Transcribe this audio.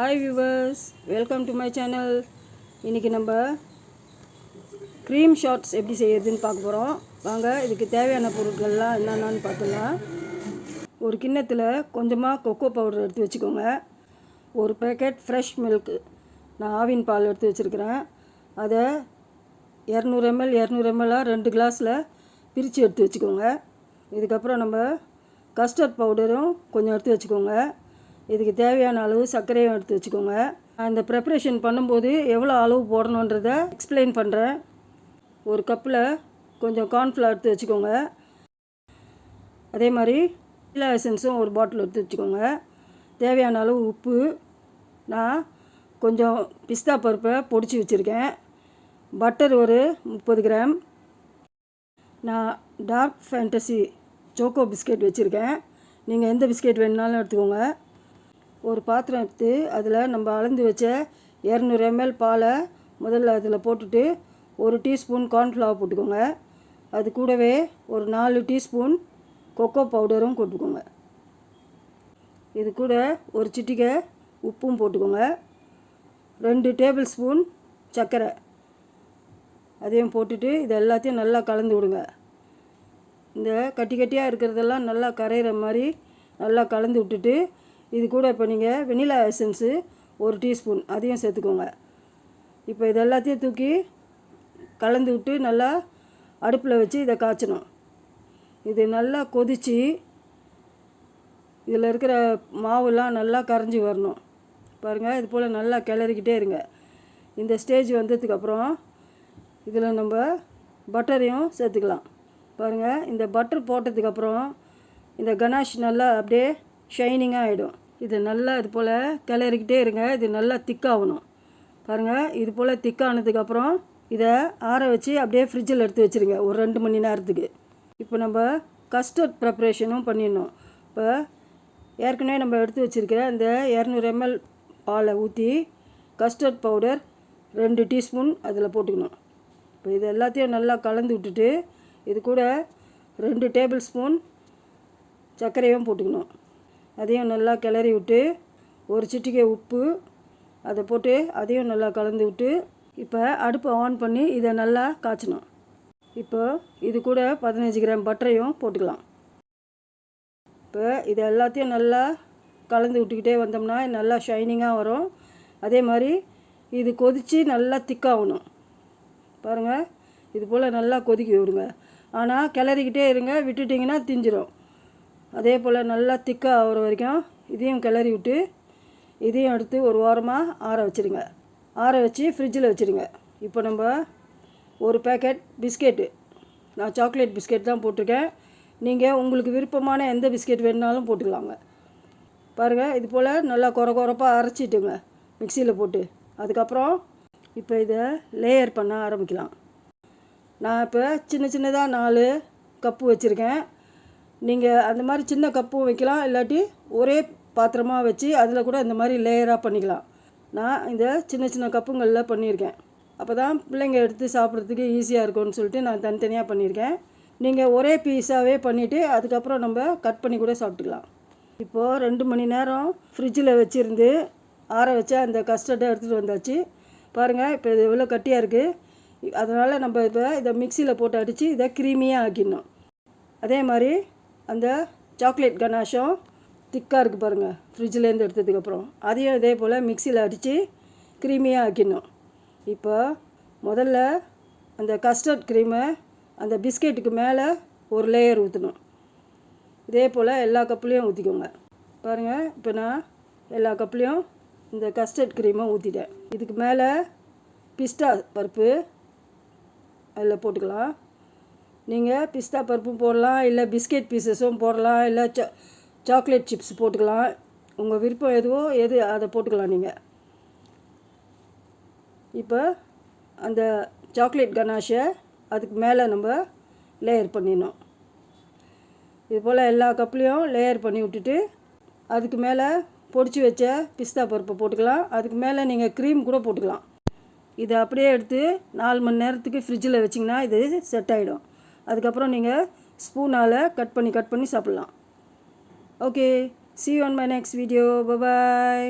Hi viewers welcome to my channel இன்றைக்கி நம்ம cream shorts எப்படி செய்யறதுன்னு பார்க்க போகிறோம் வாங்க இதுக்கு தேவையான பொருட்கள்லாம் என்னென்னு பார்த்துக்கலாம் ஒரு கிண்ணத்தில் கொஞ்சமாக கொக்கோ பவுடர் எடுத்து வச்சுக்கோங்க. ஒரு பேக்கெட் ஃப்ரெஷ் மில்க் நான் ஆவின் பால் எடுத்து வச்சுருக்கிறேன். அதை இரநூறு எம்எல் இரநூறு எம்எல்லாக ரெண்டு கிளாஸில் பிரித்து எடுத்து வச்சுக்கோங்க. இதுக்கப்புறம் நம்ம கஸ்டர்ட் பவுடரும் கொஞ்சம் எடுத்து வச்சுக்கோங்க. இதுக்கு தேவையான அளவு சர்க்கரையும் எடுத்து வச்சுக்கோங்க. அந்த ப்ரிப்ரேஷன் பண்ணும்போது எவ்வளோ அளவு போடணுன்றதை எக்ஸ்பிளைன் பண்ணுறேன் ஒரு கப்பில் கொஞ்சம் கார்ன்ஃப்ளவர் எடுத்து வச்சுக்கோங்க. அதே மாதிரி இல்லை எசன்ஸும் ஒரு பாட்டில் எடுத்து வச்சுக்கோங்க. தேவையான அளவு உப்பு. நான் கொஞ்சம் பிஸ்தா பருப்பை பொடிச்சு வச்சுருக்கேன். பட்டர் ஒரு முப்பது கிராம். நான் டார்க் ஃபேண்டசி சோக்கோ பிஸ்கெட் வச்சுருக்கேன். நீங்கள் எந்த பிஸ்கெட் வேணுனாலும் எடுத்துக்கோங்க. ஒரு பாத்திரம் எடுத்து அதில் நம்ம அளந்து வச்ச இரநூறு எம்எல் பாலை முதல்ல அதில் போட்டுட்டு ஒரு டீஸ்பூன் கார்ன்ஃப்ளவர் போட்டுக்கோங்க. அது கூடவே ஒரு நாலு டீஸ்பூன் கொக்கோ பவுடரும் போட்டுக்கோங்க. இது கூட ஒரு சிட்டிகை உப்பும் போட்டுக்கோங்க. ரெண்டு டேபிள் ஸ்பூன் சர்க்கரை. அதையும் போட்டுட்டு இது எல்லாத்தையும் நல்லா கலந்து விடுங்க. இந்த கட்டி கட்டியாக இருக்கிறதெல்லாம் நல்லா கரையிற மாதிரி நல்லா கலந்து விட்டுட்டு இது கூட இப்போ நீங்கள் வெனிலா எசன்ஸு ஒரு டீஸ்பூன் அதையும் சேர்த்துக்கோங்க. இப்போ இது எல்லாத்தையும் தூக்கி கலந்து விட்டு நல்லா அடுப்பில் வச்சு இதை காய்ச்சணும். இது நல்லா கொதித்து இதில் இருக்கிற மாவுலாம் நல்லா கரைஞ்சி வரணும். பாருங்கள் இது போல் நல்லா கிளறிக்கிட்டே இருங்க. இந்த ஸ்டேஜ் வந்ததுக்கப்புறம் இதில் நம்ம பட்டரையும் சேர்த்துக்கலாம். பாருங்கள் இந்த பட்டர் போட்டதுக்கப்புறம் இந்த கணாஷ் நல்லா அப்படியே ஷைனிங்காக ஆகிடும் இது நல்லா இது போல் கிளறிக்கிட்டே இருங்க. இது நல்லா திக்காகணும் பாருங்கள் இது போல் திக்கானதுக்கப்புறம் இதை ஆற வச்சு அப்படியே ஃப்ரிட்ஜில் எடுத்து வச்சுருங்க. ஒரு ரெண்டு மணி நேரத்துக்கு. இப்போ நம்ம கஸ்டர்ட் ப்ரிப்ரேஷனும் பண்ணிடணும். இப்போ ஏற்கனவே நம்ம எடுத்து வச்சுருக்கிற இந்த இரநூறு எம்எல் பாலை ஊற்றி கஸ்டர்ட் பவுடர் ரெண்டு டீஸ்பூன் அதில் போட்டுக்கணும். இப்போ இது எல்லாத்தையும் நல்லா கலந்து விட்டுட்டு இது கூட ரெண்டு டேபிள் ஸ்பூன் சர்க்கரையும் போட்டுக்கணும். அதையும் நல்லா கிளறி விட்டு ஒரு சிட்டிகை உப்பு அதை போட்டு அதையும் நல்லா கலந்து விட்டு இப்போ அடுப்பை ஆன் பண்ணி இதை நல்லா காய்ச்சணும். இப்போ இது கூட பதினஞ்சு கிராம் பட்டரையும் போட்டுக்கலாம். இப்போ இது எல்லாத்தையும் நல்லா கலந்து விட்டுக்கிட்டே வந்தோம்னா நல்லா ஷைனிங்காக வரும். அதே மாதிரி இது கொதித்து நல்லா திக்காகணும் பாருங்கள் இது போல் நல்லா கொதிக்க விடுங்க. ஆனால் கிளறிக்கிட்டே இருங்க விட்டுட்டிங்கன்னா திஞ்சிரும். அதே போல் நல்லா திக்காக ஆகிற வரைக்கும் இதையும் கிளறி விட்டு இதையும் எடுத்து ஒரு வாரமாக ஆற வச்சுருங்க. ஆற வச்சு ஃப்ரிட்ஜில் வச்சுருங்க. இப்போ நம்ம ஒரு பேக்கெட் பிஸ்கெட்டு நான் சாக்லேட் பிஸ்கெட் தான் போட்டிருக்கேன். நீங்கள் உங்களுக்கு விருப்பமான எந்த பிஸ்கெட் வேணுனாலும் போட்டுக்கலாங்க. பாருங்கள் இது போல் நல்லா குறை குறைப்பாக அரைச்சிட்டுங்க மிக்சியில் போட்டு. அதுக்கப்புறம் இப்போ இதை லேயர் பண்ண ஆரம்பிக்கலாம். நான் இப்போ சின்ன சின்னதாக நாலு கப்பு வச்சுருக்கேன். நீங்கள் அந்த மாதிரி சின்ன கப்பும் வைக்கலாம் இல்லாட்டி ஒரே பாத்திரமாக வச்சு அதில் கூட இந்த மாதிரி லேயராக பண்ணிக்கலாம். நான் இந்த சின்ன சின்ன கப்புங்களில் பண்ணியிருக்கேன். அப்போ தான் பிள்ளைங்க எடுத்து சாப்பிட்றதுக்கு ஈஸியாக இருக்கும்னு சொல்லிட்டு நான் தனித்தனியாக பண்ணியிருக்கேன். நீங்கள் ஒரே பீஸாகவே பண்ணிவிட்டு அதுக்கப்புறம் நம்ம கட் பண்ணி கூட சாப்பிட்டுக்கலாம். இப்போது ரெண்டு மணி நேரம் ஃப்ரிட்ஜில் வச்சுருந்து ஆற வச்சா அந்த கஸ்டர்டை எடுத்துகிட்டு வந்தாச்சு. பாருங்கள் இப்போ இது எவ்வளோ கட்டியாக இருக்குது அதனால் நம்ம இப்போ இதை மிக்சியில் போட்டு அடித்து இதை க்ரீமியாக ஆக்கிடணும். அதே மாதிரி அந்த சாக்லேட் கனாஷம் திக்காக இருக்குது பாருங்கள் ஃப்ரிட்ஜிலேருந்து எடுத்ததுக்கப்புறம் அதையும் இதே போல் மிக்சியில் அடித்து க்ரீமியாக ஆக்கிடணும். இப்போ முதல்ல அந்த கஸ்டர்ட் க்ரீமை அந்த பிஸ்கெட்டுக்கு மேலே ஒரு லேயர் ஊற்றணும் இதே போல் எல்லா கப்புலேயும் ஊற்றிக்கோங்க பாருங்கள் இப்போ நான் எல்லா கப்புலேயும் இந்த கஸ்டர்ட் க்ரீமை ஊற்றிட்டேன் இதுக்கு மேலே பிஸ்டா பருப்பு அதில் போட்டுக்கலாம். நீங்கள் பிஸ்தா பருப்பும் போடலாம் இல்லை பிஸ்கெட் பீசஸும் போடலாம் இல்லை சா சாக்லேட் சிப்ஸ் போட்டுக்கலாம். உங்கள் விருப்பம் எதுவோ எது அதை போட்டுக்கலாம் நீங்கள் இப்போ அந்த சாக்லேட் கனாஷை அதுக்கு மேலே நம்ம லேயர் பண்ணிடணும். இது போல் எல்லா கப்லேயும் லேயர் பண்ணி விட்டுட்டு அதுக்கு மேலே பொடிச்சு வச்ச பிஸ்தா பருப்பை போட்டுக்கலாம். அதுக்கு மேலே நீங்கள் க்ரீம் கூட போட்டுக்கலாம். இதை அப்படியே எடுத்து நாலு மணி நேரத்துக்கு ஃப்ரிட்ஜில் வச்சிங்கன்னா இது செட் ஆகிடும் அதுக்கப்புறம் நீங்கள் ஸ்பூனால் கட் பண்ணி கட் பண்ணி சாப்பிட்லாம். Okay see on my next video bye bye